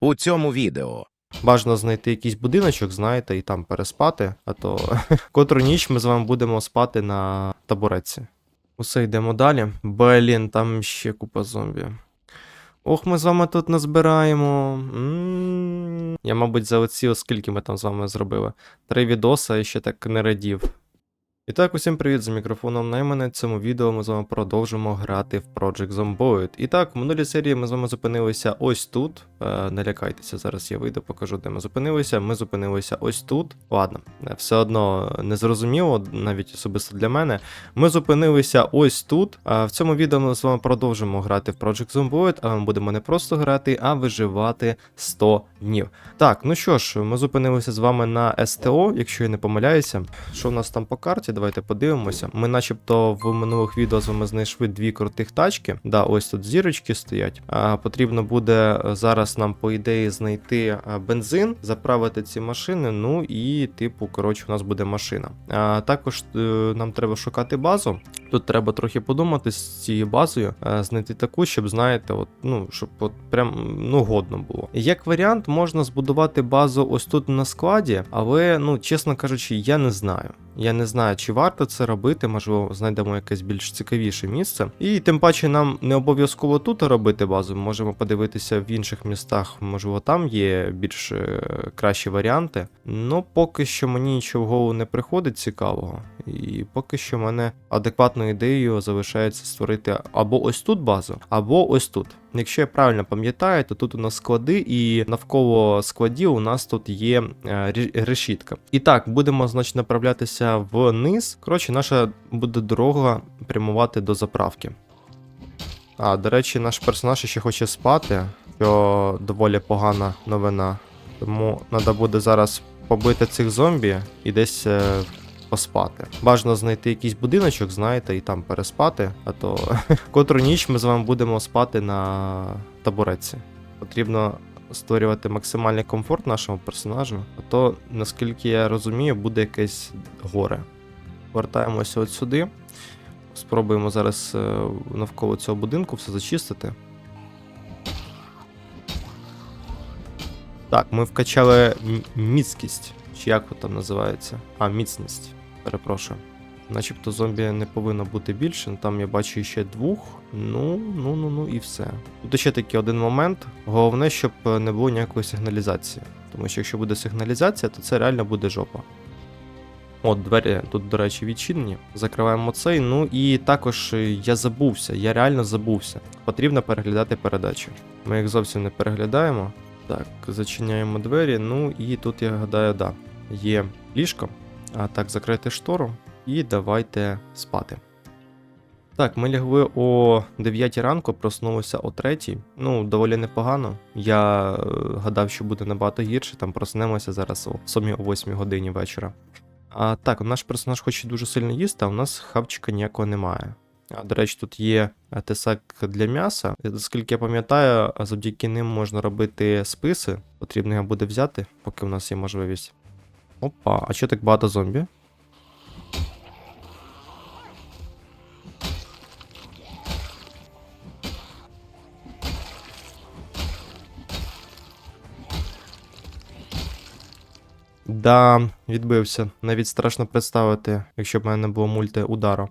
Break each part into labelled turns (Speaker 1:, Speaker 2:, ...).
Speaker 1: у цьому відео.
Speaker 2: Бажано знайти якийсь будиночок, знаєте, і там переспати, а то котру ніч ми з вами будемо спати на табуретці. Усе йдемо далі. Блін, там ще купа зомбі. Ох, ми з вами тут назбираємо. М, Я, мабуть, за оці, оскільки ми там з вами зробили. Три відоса і ще так не радів. І так, усім привіт за мікрофоном Наймане. В цьому відео ми з вами продовжимо грати в Project Zomboid. І так, в минулій серії ми з вами зупинилися ось тут. Е, не лякайтеся, зараз я вийду, покажу, де ми зупинилися. Ми зупинилися ось тут. Ладно, е, все одно не зрозуміло, навіть особисто для мене. Ми зупинилися ось тут. А в цьому відео ми з вами продовжимо грати в Project Zomboid, а ми будемо не просто грати, а виживати 100 днів. Так, ну що ж, ми зупинилися з вами на СТО, якщо я не помиляюся. Що в нас там по карті? Давайте подивимося. Ми, начебто, в минулих відео з вами знайшли дві крутих тачки. Да, ось тут зірочки стоять. А, потрібно буде е, зараз нам, по ідеї, знайти бензин, заправити ці машини. Ну і, типу, коротше, у нас буде машина. А, також е, нам треба шукати базу. Тут треба трохи подумати з цією базою, е, знайти таку, щоб знаєте, от, ну, щоб от прям ну, годно було. Як варіант, можна збудувати базу ось тут на складі, але, ну, чесно кажучи, я не знаю. Я не знаю, чи варто це робити, можливо, знайдемо якесь більш цікавіше місце. І тим паче нам не обов'язково тут робити базу. Ми можемо подивитися в інших містах, можливо, там є більш е, кращі варіанти. Ну, поки що мені нічого в голову не приходить цікавого. І поки що мене адекватною ідеєю залишається створити або ось тут базу, або ось тут. Якщо я правильно пам'ятаю, то тут у нас склади, і навколо складів у нас тут є е, решітка. І так, будемо, значить, направлятися вниз. Коротше, наша буде дорога прямувати до заправки. А, до речі, наш персонаж ще хоче спати, що доволі погана новина. Тому треба буде зараз побити цих зомбі і десь е, поспати. Бажано знайти якийсь будиночок, знаєте, і там переспати, а то котру ніч ми з вами будемо спати на табуретці. Потрібно створювати максимальний комфорт нашому персонажу, а то, наскільки я розумію, буде якесь горе. Вертаємося от сюди. Спробуємо зараз е, навколо цього будинку все зачистити. Так, ми вкачали міцкість, чи як воно там називається? А, міцність. Перепрошую. Начебто зомбі не повинно бути більше, там я бачу ще двох. Ну, ну, ну, ну і все. Тут ще такий один момент. Головне, щоб е, не було ніякої сигналізації. Тому що якщо буде сигналізація, то це реально буде жопа. От, двері тут, до речі, відчинені. Закриваємо цей. Ну і також е, я забувся, я реально забувся. Потрібно переглядати передачі. Ми їх зовсім не переглядаємо. Так, зачиняємо двері. Ну і тут я гадаю, да, є ліжко. А так, закрити штору і давайте спати. Так, ми лягли о 9 ранку, проснулися о 3. Ну, доволі непогано. Я е, гадав, що буде набагато гірше, там проснемося зараз о 7-8 годині вечора. А так, наш персонаж хоче дуже сильно їсти, а у нас хавчика ніякого немає. А, до речі, тут є е, тесак для м'яса. Оскільки я пам'ятаю, завдяки ним можна робити списи. Потрібно його буде взяти, поки у нас є можливість. Опа, а що так багато зомбі? Да, відбився. Навіть страшно представити, якщо б в мене не було мульти удару.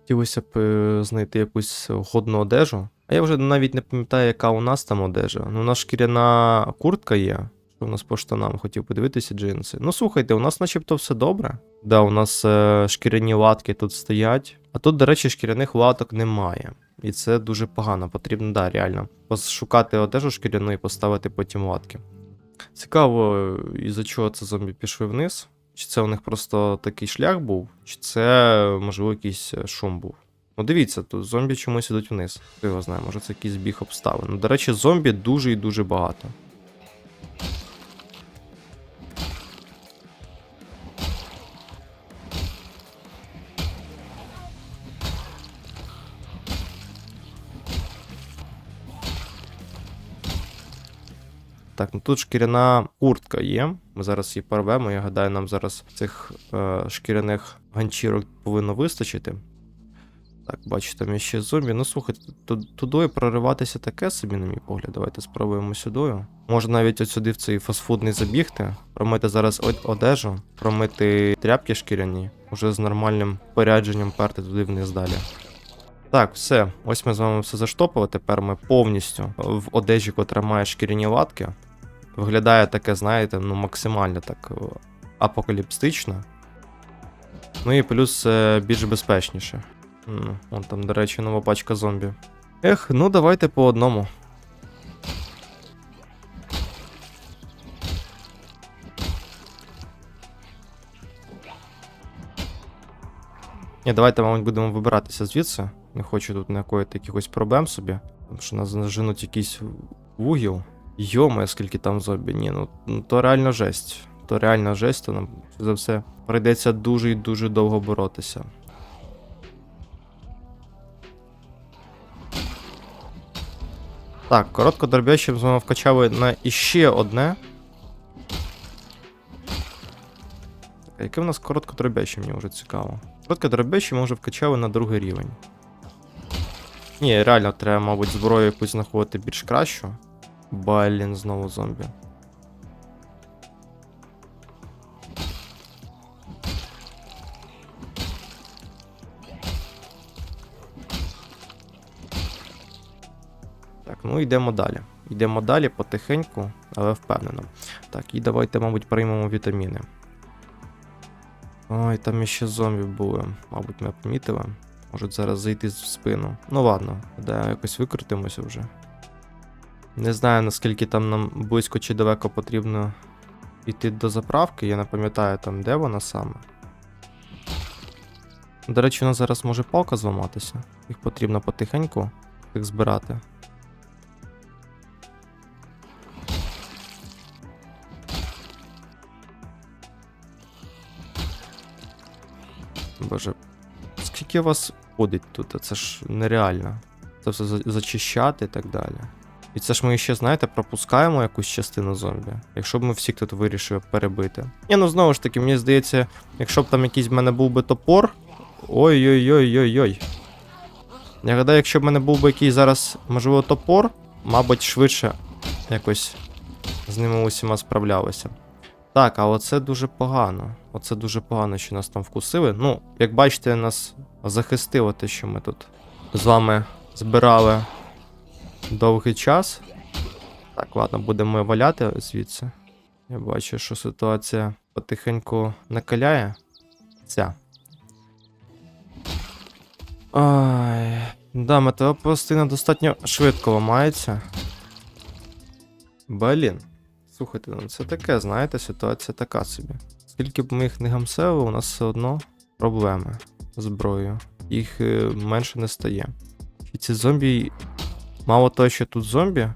Speaker 2: Хотілося б е, знайти якусь годну одежу. А я вже навіть не пам'ятаю, яка у нас там одежа. Ну, у нас шкіряна куртка є. Нас по штанам хотів подивитися джинси. Ну слухайте, у нас начебто все добре. Да, у нас е, шкіряні латки тут стоять. А тут, до речі, шкіряних латок немає. І це дуже погано. Потрібно, да, реально. Пошукати одежу шкіряну і поставити потім латки. Цікаво, із-за чого це зомбі пішли вниз. Чи це у них просто такий шлях був, чи це, можливо, якийсь е, шум був. Ну, дивіться, тут зомбі чомусь ідуть вниз. Хто його знає, може це якийсь біг обставин. Ну, до речі, зомбі дуже і дуже багато. Так, ну тут шкіряна куртка є. Ми зараз її порвемо. Я гадаю, нам зараз цих е, шкіряних ганчірок повинно вистачити. Так, бачу, там є ще зомбі. Ну слухайте, ту- туди прориватися таке собі, на мій погляд. Давайте спробуємо сюди. Може навіть от сюди в цей фастфудний забігти, промити зараз одежу, промити тряпки шкіряні, уже з нормальним порядженням перти туди вниз далі. Так, все. Ось ми з вами все заштопили. Тепер ми повністю в одежі, котра має шкіряні латки. Виглядає таке, знаєте, ну максимально так е, апокаліпстично. Ну і плюс е, більш безпечніше. Вон там, до речі, нова пачка зомбі. Ех, ну давайте по одному. Ні, давайте, мабуть, будемо вибиратися звідси. Не хочу тут накоїти якихось проблем собі. Тому що нас наженуть якийсь вугіл. Йоме, скільки там зомбі. Ні, ну, ну то реально жесть. То реально жесть, то нам за все прийдеться дуже і дуже довго боротися. Так, короткодробящим з вами вкачали на іще одне. Яке в нас короткодробяще, мені вже цікаво. Короткодробяще ми вже вкачали на другий рівень. Ні, реально, треба, мабуть, зброю якусь знаходити більш кращу. Блін, знову зомбі. Так, ну йдемо далі. Йдемо далі потихеньку, але впевнено. Так, і давайте, мабуть, приймемо вітаміни. Ой, там іще зомбі були. Мабуть, ми помітили. Можуть зараз зайти в спину. Ну ладно, де якось викрутимося вже. Не знаю, наскільки там нам близько чи далеко потрібно йти до заправки. Я не пам'ятаю там, де вона саме. До речі, у нас зараз може палка зламатися. Їх потрібно потихеньку їх збирати. Боже, скільки вас ходить тут? Це ж нереально. Це все зачищати і так далі. І це ж ми ще, знаєте, пропускаємо якусь частину зомбі. Якщо б ми всіх тут вирішили перебити. Ні, ну знову ж таки, мені здається, якщо б там якийсь в мене був би топор. Ой-ой-ой-ой-ой. Я гадаю, якщо б в мене був би якийсь зараз, можливо, топор, мабуть, швидше якось з ними усіма справлялися. Так, а оце дуже погано. Оце дуже погано, що нас там вкусили. Ну, як бачите, нас захистило те, що ми тут з вами збирали довгий час. Так, ладно, будемо валяти звідси. Я бачу, що ситуація потихеньку накаляє. Ця. Ай. Да, метео пластина достатньо швидко ламається. Блін. Слухайте, ну це таке, знаєте, ситуація така собі. Скільки б ми їх не гамсели, у нас все одно проблеми з зброєю. Їх е, менше не стає. І ці зомбі. Мало того, що тут зомбі,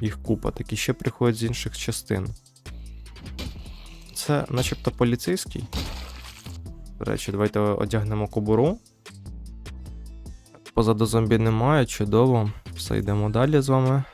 Speaker 2: їх купа, так і ще приходять з інших частин. Це начебто поліцейський. До речі, давайте одягнемо кобуру. Позаду зомбі немає, чудово. Все, йдемо далі з вами.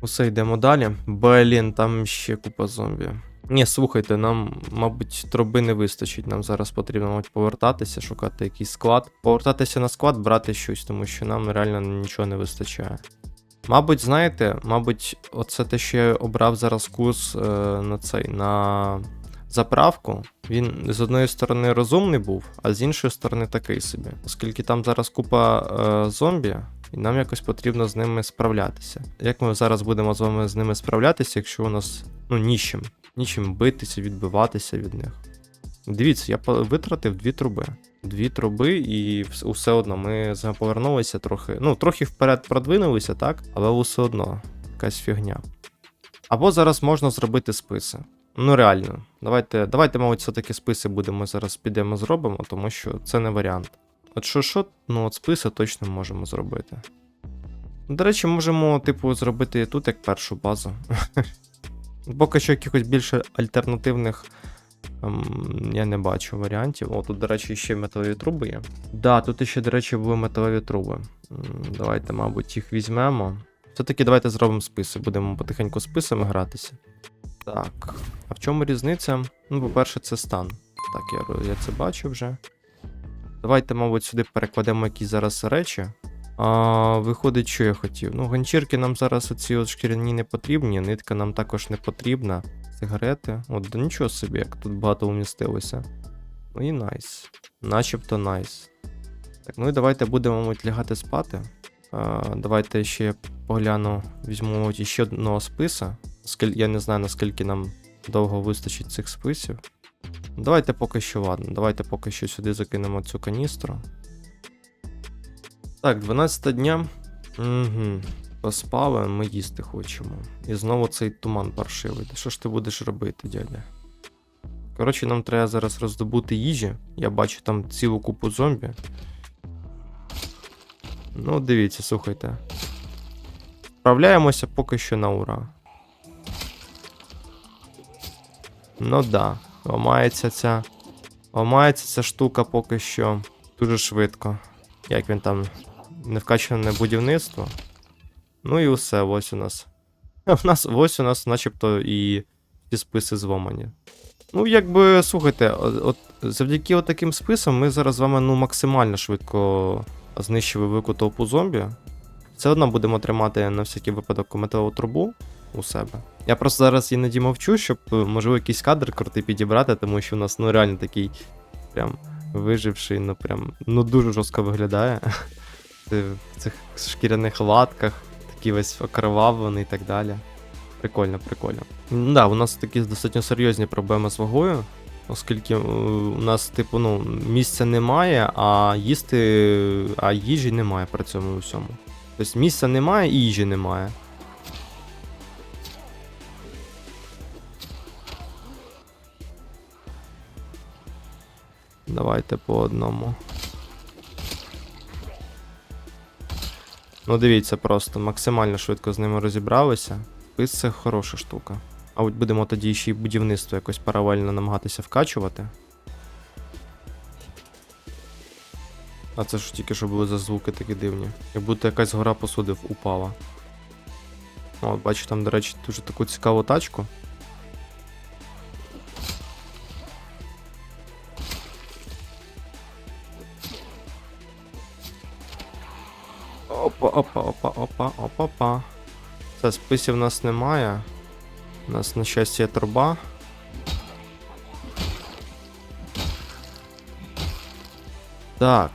Speaker 2: Усе йдемо далі. Блін, там ще купа зомбі. Ні, слухайте, нам, мабуть, труби не вистачить. Нам зараз потрібно мабуть, повертатися, шукати якийсь склад. Повертатися на склад, брати щось, тому що нам реально нічого не вистачає. Мабуть, знаєте, мабуть, оце те, що я обрав зараз курс е, на цей на заправку. Він з одної сторони розумний був, а з іншої сторони такий собі. Оскільки там зараз купа е, зомбі, і нам якось потрібно з ними справлятися. Як ми зараз будемо з вами з ними справлятися, якщо у нас ну нічим, нічим битися, відбиватися від них? Дивіться, я витратив дві труби. Дві труби, і вс- усе одно ми повернулися трохи. Ну, трохи вперед продвинулися, так? Але усе одно якась фігня. Або зараз можна зробити списи. Ну реально, давайте, давайте, мабуть, все-таки списи будемо зараз підемо зробимо, тому що це не варіант. От що, що, ну от списи точно можемо зробити. До речі, можемо, типу, зробити тут як першу базу. Поки що якихось більше альтернативних ем, я не бачу варіантів. О, тут, до речі, ще металеві труби є. Да, тут ще, до речі, були металеві труби. Давайте, мабуть, їх візьмемо. Все-таки давайте зробимо списи, будемо потихеньку списами гратися. Так. А в чому різниця? Ну, по-перше, це стан. Так, я, я це бачу вже. Давайте, мабуть, сюди перекладемо якісь зараз речі. А, виходить, що я хотів. Ну, ганчірки нам зараз оці от шкіряні не потрібні, нитка нам також не потрібна. Сигарети. От, да нічого собі, як тут багато умістилося. Ну і найс. Начебто найс. Так, ну і давайте будемо, мабуть, лягати спати. А, давайте ще погляну, візьму мабуть, ще одного списа. Я не знаю, наскільки нам довго вистачить цих списів. Давайте поки що, ладно. Давайте поки що сюди закинемо цю каністру. Так, 12 дня. Угу. Поспали, ми їсти хочемо. І знову цей туман паршивий. Що ж ти будеш робити, дядя? Коротше, нам треба зараз роздобути їжі. Я бачу там цілу купу зомбі. Ну, дивіться, слухайте. Справляємося поки що на ура. Ну да, ламається ця. Ламається ця штука поки що дуже швидко. Як він там невкачане будівництво. Ну і усе, ось у нас. У нас ось у нас, начебто, і ці списи зломані. Ну, якби, слухайте, от, завдяки таким списам ми зараз з вами ну, максимально швидко знищили велику толпу зомбі. Все одно будемо тримати на всякий випадок металову трубу у себе. Я просто зараз іноді мовчу, щоб, е, можливо, якийсь кадр крутий підібрати, тому що у нас ну реально такий прям виживший, ну прям ну дуже жорстко виглядає. В цих шкіряних латках, такий весь окровавлений і так далі. Прикольно, прикольно. Ну Да, у нас такі достатньо серйозні проблеми з вагою, оскільки е, у нас, типу, ну, місця немає, а їсти, а їжі немає при цьому усьому. Тобто місця немає і їжі немає. Давайте по одному. Ну, дивіться, просто максимально швидко з ними розібралися. Спис це хороша штука. А от будемо тоді ще й будівництво якось паралельно намагатися вкачувати. А це ж тільки що були за звуки такі дивні. Як будто якась гора посудив упала. О, бачу там, до речі, дуже таку цікаву тачку. Опа, опа, опа, опа, опа, опа. Все, списів у нас немає. У нас, на щастя, є труба. Так.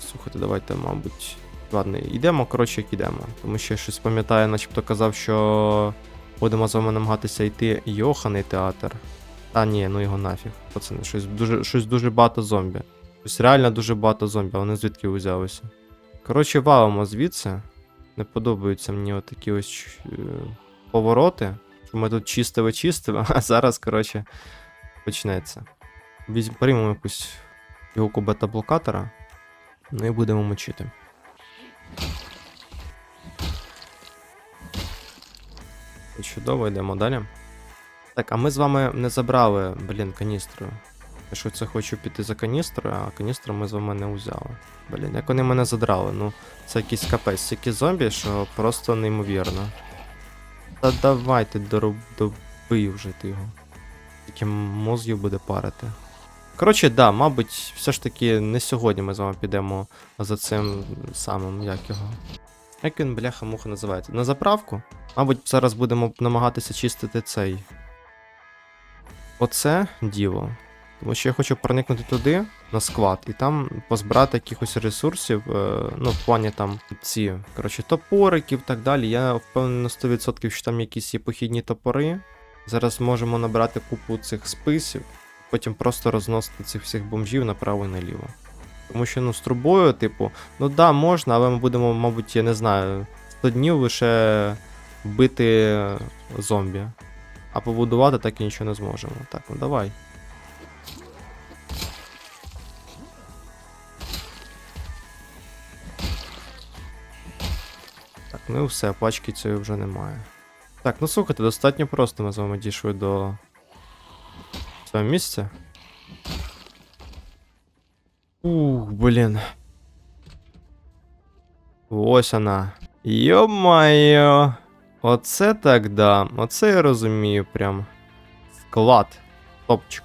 Speaker 2: Слухайте, давайте, мабуть. Ладно, йдемо, коротше, як йдемо. Тому що я щось пам'ятаю, начебто казав, що будемо з вами намагатися йти Йоханий театр. Та ні, ну його нафіг. Пацани, щось дуже, щось дуже багато зомбі. Щось реально дуже багато зомбі, а вони звідки узялися. Коротше, валимо звідси. Не подобаються мені отакі ось е, повороти. Що ми тут чистили чистили, а зараз, коротше, почнеться. Візь, приймемо якусь його бета-блокатора. Ну і будемо мочити. Чудово, йдемо далі. Так, а ми з вами не забрали, блін, каністру. Я що це хочу піти за каністрою, а каністру ми з вами не взяли. Блін, як вони мене задрали. Ну, це якийсь капець, стільки зомбі, що просто неймовірно. Та давайте дороб... добий вже його. Тільки мозгів буде парити. Коротше, да, мабуть, все ж таки не сьогодні ми з вами підемо за цим самим, як його. Як він, бляха-муха, називається? На заправку? Мабуть, зараз будемо намагатися чистити цей. Оце діло. Тому що я хочу проникнути туди, на склад, і там позбирати якихось ресурсів, е, ну, в плані там ці, коротше, топориків і так далі. Я впевнений на 100%, що там якісь є похідні топори. Зараз можемо набрати купу цих списів, потім просто розносити цих всіх бомжів направо і наліво. Тому що, ну, з трубою, типу, ну да, можна, але ми будемо, мабуть, я не знаю, 100 днів лише бити зомбі. А побудувати так і нічого не зможемо. Так, ну давай. Ну і все, пачки цієї вже немає. Так, ну слухайте, достатньо просто ми з вами дійшли до цього місця. Ух, блін. Ось вона. Йо-майо. Оце так да. Оце я розумію прям. Склад. Топчик.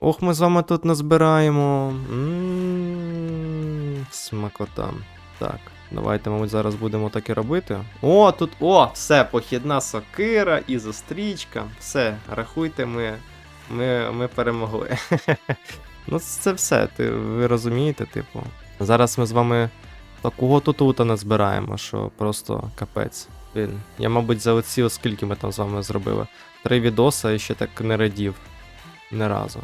Speaker 2: Ох, ми з вами тут назбираємо. М, Смакота. Так, давайте, мабуть, зараз будемо так і робити. О, тут. О, все, похідна сокира і зустрічка. Все, рахуйте, ми, ми, ми перемогли. ну, це все, ти, ви розумієте, типу. Зараз ми з вами такого тутута назбираємо, що просто капець. Блін, я, мабуть, за оці, оскільки ми там з вами зробили. Три відоси і ще так не радів. Не разу.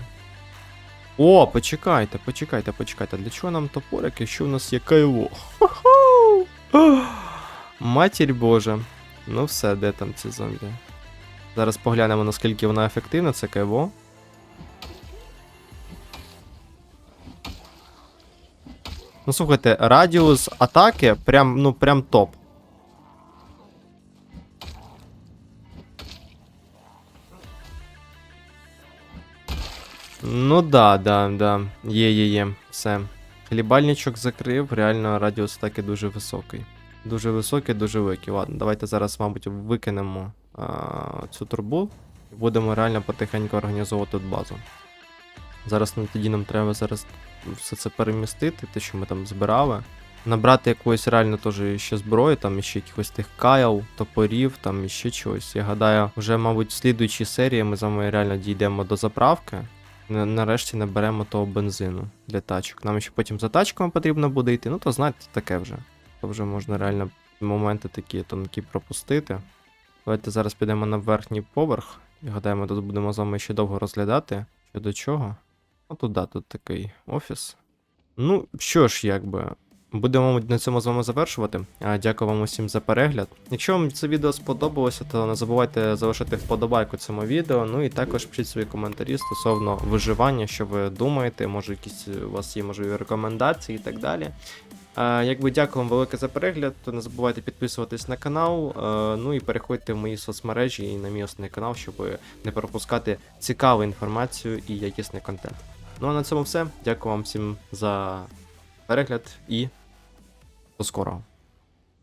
Speaker 2: О, почекайте, почекайте, почекайте. Для чого нам топорик, якщо в нас є кайло? Хо-хо! Матір Божа. Ну все, де там ці зомбі? Зараз поглянемо, наскільки вона ефективна, це кайло. Ну слухайте, радіус атаки прям, ну, прям топ. Ну да, да, да. Є, є, є. Все. Хлібальничок закрив, реально радіус атаки дуже високий. Дуже високий, дуже великий. Ладно, давайте зараз, мабуть, викинемо а, цю трубу і будемо реально потихеньку організовувати тут базу. Зараз ну, тоді нам треба зараз все це перемістити, те, що ми там збирали. Набрати якоїсь реально теж ще зброї, там ще якихось тих кайл, топорів, там іще чогось. Я гадаю, вже, мабуть, в слідуючій серії ми з вами реально дійдемо до заправки. На- Нарешті наберемо того бензину для тачок. Нам ще потім за тачками потрібно буде йти. Ну то знаєте, таке вже. То вже можна реально моменти такі тонкі пропустити. Давайте зараз підемо на верхній поверх. І гадаємо, тут будемо з вами ще довго розглядати. Що до чого. Ну тут да, тут такий офіс. Ну, що ж, якби. Будемо на цьому з вами завершувати. Дякую вам усім за перегляд. Якщо вам це відео сподобалося, то не забувайте залишити вподобайку цьому відео. Ну і також пишіть свої коментарі стосовно виживання, що ви думаєте, може якісь у вас є можливі рекомендації і так далі. Якби дякую вам велике за перегляд, то не забувайте підписуватись на канал. е, Ну і переходьте в мої соцмережі і на мій основний канал, щоб не пропускати цікаву інформацію і якісний контент. Ну а на цьому все. Дякую вам всім за перегляд і до скорого.